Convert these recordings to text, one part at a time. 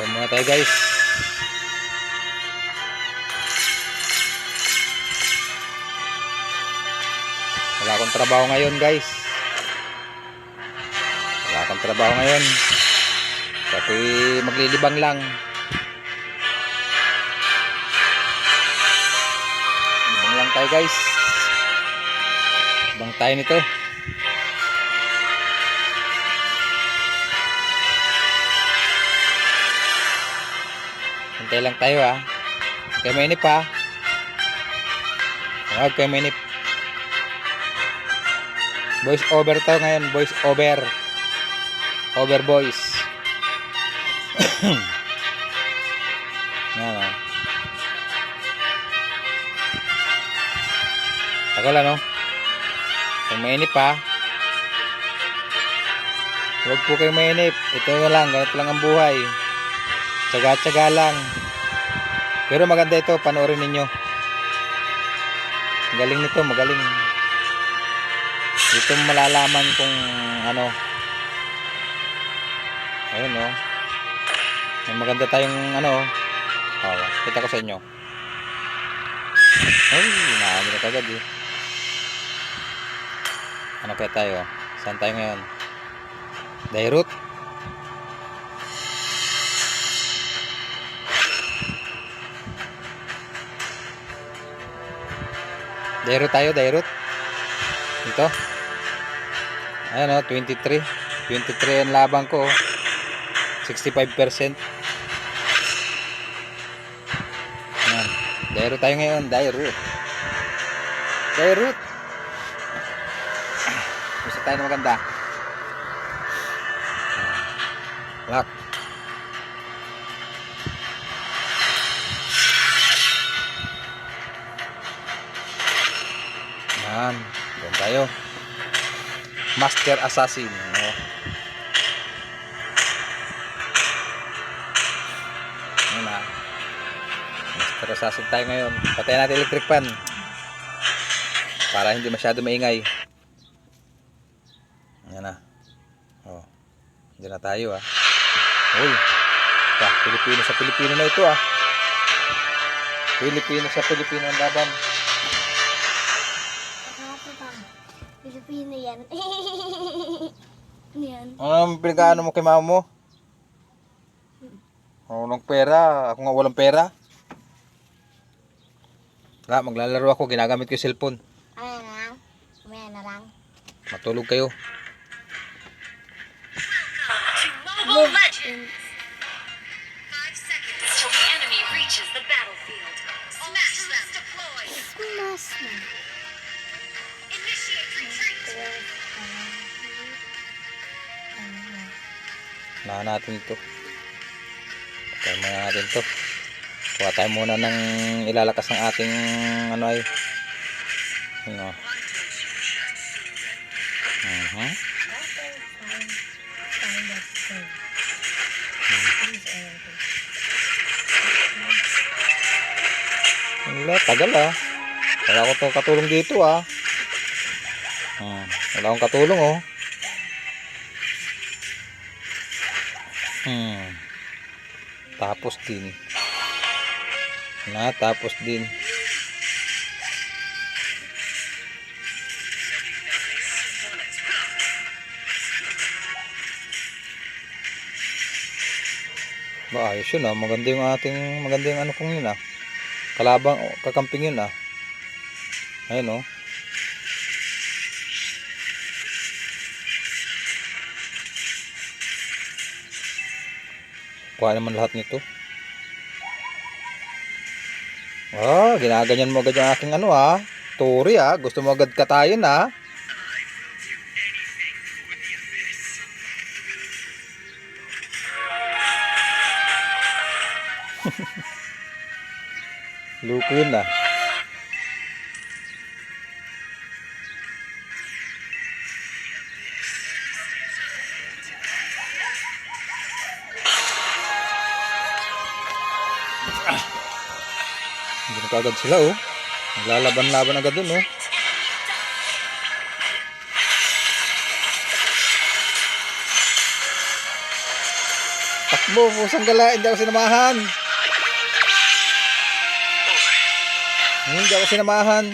So muna tayo guys. Wala akong trabaho ngayon guys. Wala akong trabaho ngayon. Kasi maglilibang lang. Libang lang tayo guys. Libang tayo nito. Hintay lang tayo ha. Kaya mainip ha. Huwag kayo mainip. Voice over to ngayon. Voice over. Over voice. Yan o. Tagal ano? Kung mainip ha. Huwag po kayo mainip. Ito na lang. Ganito lang ang buhay. Tsaga-tsaga lang. Pero maganda ito. Panoorin ninyo. Galing nito. Magaling. Dito malalaman kung ano. Ayun oh. May maganda tayong ano. Oh, kita ko sa inyo. Ay, nakakami na kagad eh. Ano kaya tayo? Saan tayo ngayon? Dairut? Dairut tayo, Dairut. Ito. Ayan o, 23. 23 ang labang ko. oh. 65%. Ayan. Dairut tayo ngayon, Dairut. Dairut. Gusto tayo na maganda. Lock. Yan. Yan tayo. Master Assassin. No? Yan na. Master Assassin tayo ngayon. Patayin natin electric fan. Para hindi masyado maingay. Yan na. Oh. Diyan na tayo ah. Uy. Pa, Pilipino sa Pilipino na ito ah. Pilipino sa Pilipino ang laban. Yan. ano yan? Ano pinagkaano mo kay mama mo? Walang pera. Ako nga walang pera. Wala, maglalaro ako. Ginagamit ko yung cellphone. Ano na lang? Umaya na lang. Matulog kayo. Mobile Legends! Five seconds till the enemy reaches the battlefield. Smash them! Deploy! Mas na. Unahan natin ito. Muna natin ito. Kuha tayo muna ng ilalakas ng ating ano ay. Ano. Uh-huh. Wala, tagal ah. Wala ako to katulong dito ah. Hmm, wala akong katulong oh. Tapos din. Na, tapos din. Ba, ayos yun ah. Maganda yung ating, maganda yung ano kong yun ah. Kalabang, kakamping yun ah. Ayun oh. Kuha naman lahat nito. Ah, ginaganyan mo agad yung aking ano ah. Turi ah. Gusto mo agad katayin ah. Luko yun ah. Na kaagad sila oh. Naglalaban-laban agad dun oh. Takbo, pusang gala. Hindi ako sinamahan. Hindi ako sinamahan.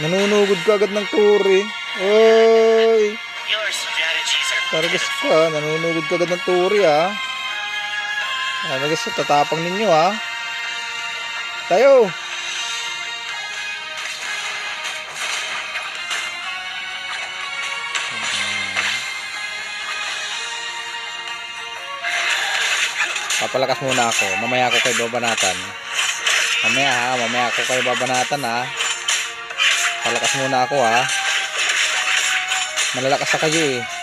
Nanunugod ka agad ng turi. Oy! Targas ka, nanunugod ka agad ng turi ha. Targas ka, tatapang ninyo ha. Tayo! Papalakas muna ako. Mamaya ako kay babanatan. Mamaya ha, mamaya ako kay babanatan ha. Palakas muna ako ha. Malalakas na kayo eh.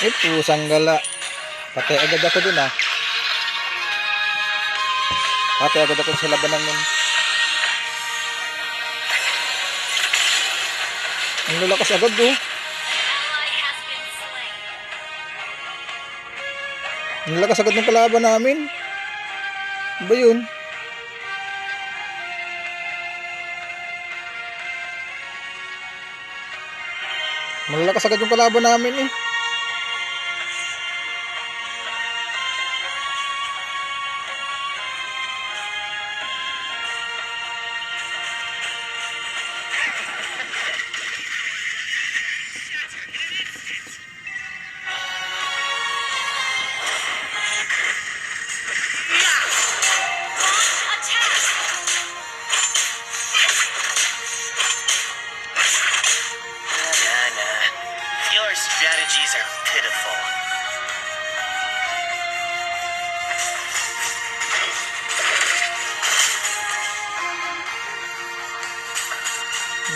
Eh, pusang gala. Patay agad ako dun ah. Patay agad ako sa labanan nun. Ang lalakas agad oh. Ang lalakas agad ng kalaban namin. Ano ba yun? Malalakas agad yung kalaban namin eh.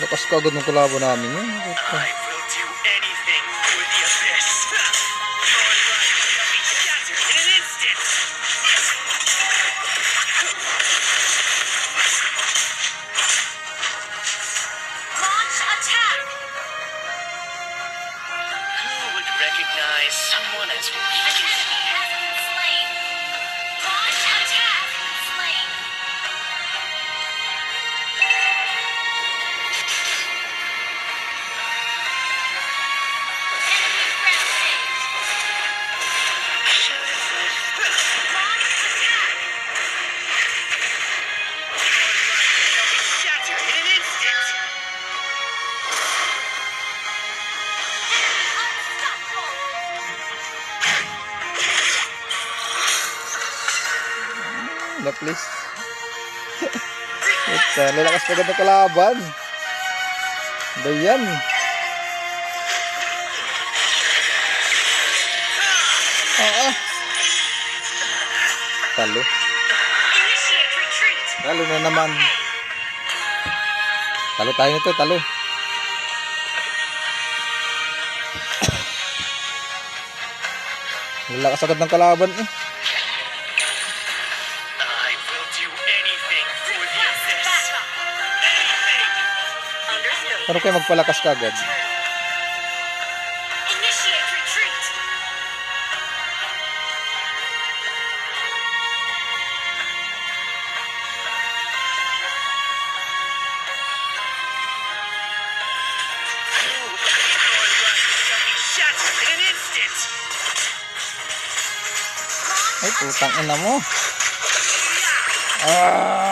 Lakas ka agad ng kalaban namin yun. I Ito, lalakas ka agad ng kalaban. Ba yan? Oo. Talo. Talo na naman. Talo tayo nito, talo. Lalakas agad ng kalaban eh. Pero kayo magpalakas ka agad. Ay, putang ina mo. Ah!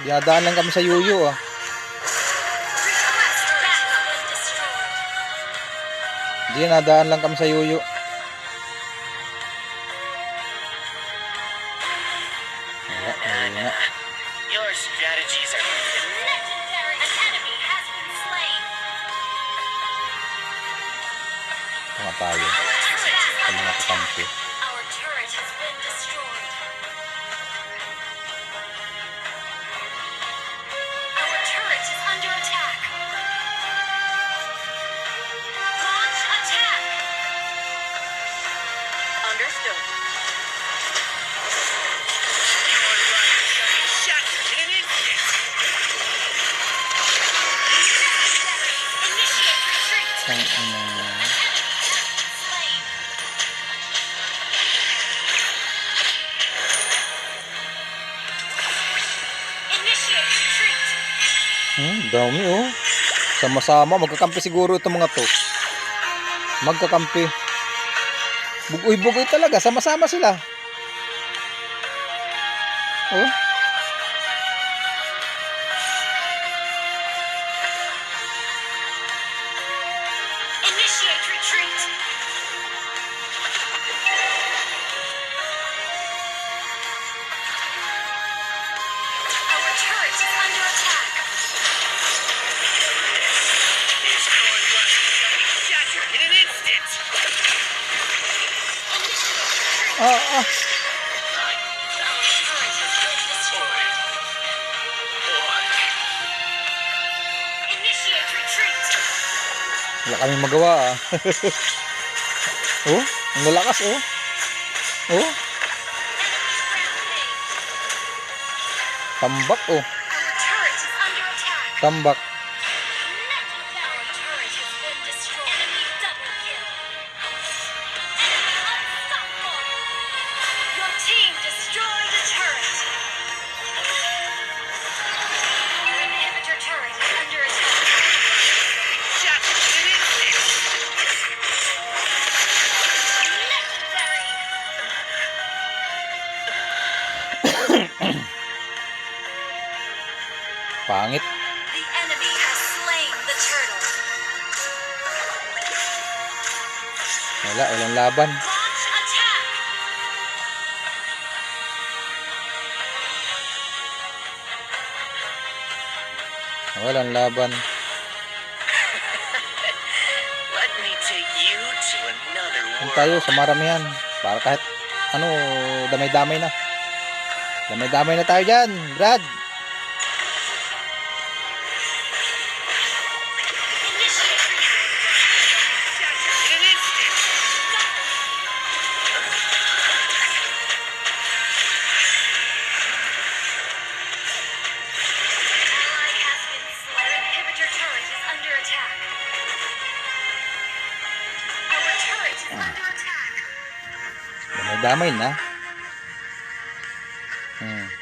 Dinadaan lang kami sa yuyo ah. Request backup when destroyed. Di, nadaan lang kami sa yuyo. Hmm, dami oh. Sama-sama. Magkakampi siguro itong mga to. Magkakampi. Bugoy-bugoy talaga. Sama-sama sila. Oh. Initiate retreat. Wala kaming magawa ah. oh, ang lalakas oh. Oh, tambak oh. Tambak. Pangit. Wala, walang laban. Walang laban. Kung tayo sa maramihan. Para kahit ano, damay-damay na. Damay-damay na tayo dyan, Brad. Damay-damay na.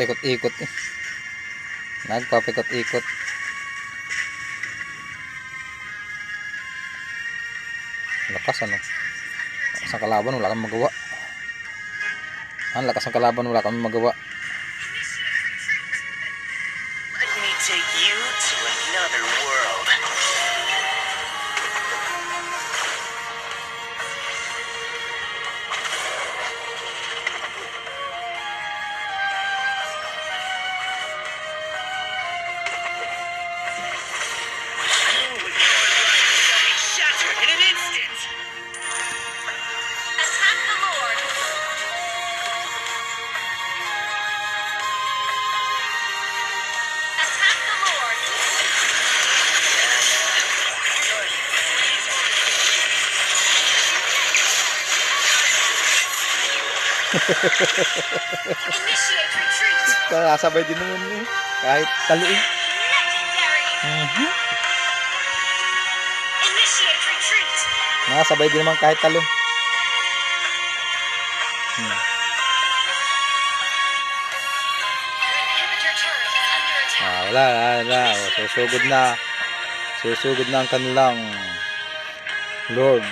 Pikot-ikot eh. Nagpapikot-ikot. Lakas ano. Lakas ang kalaban, wala kang magawa. Ang lakas ng kalaban, wala kang magawa. Initiate retreat. Kasabay din naman eh. Kahit taluin. Initiate retreat. Nakasabay din naman kahit talo. Hmm. Ah, wala, wala, wala. Susugod na. Susugod na ang kanilang Lord.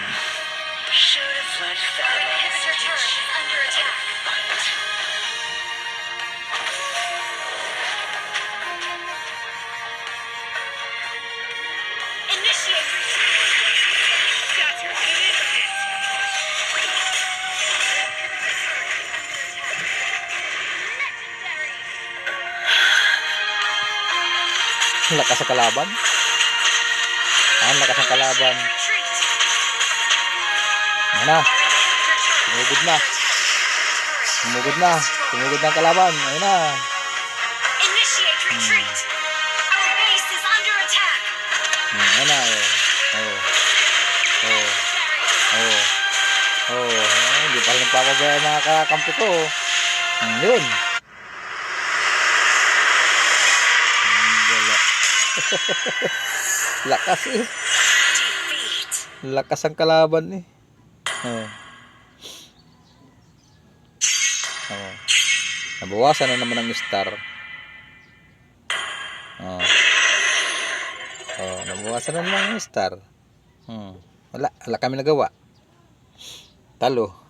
Lakas sa kalaban. Ang lakas ng kalaban. Ano na? Tumugod na. Tumugod na. Tumugod na ang kalaban. Ayun na. Hmm, ayun na. Oh. Oh. Oh. Oh. Oh. Hindi pa rin nagpapabaya ang mga kakampi ko. oh. Hmm, yun. Lakas eh. Lakas ang kalaban eh. Oh. Oh. Nabawasan na naman ang star. Oh. Oh, nabawasan na naman ang star. Hmm. Wala, wala kami nagawa. Talo.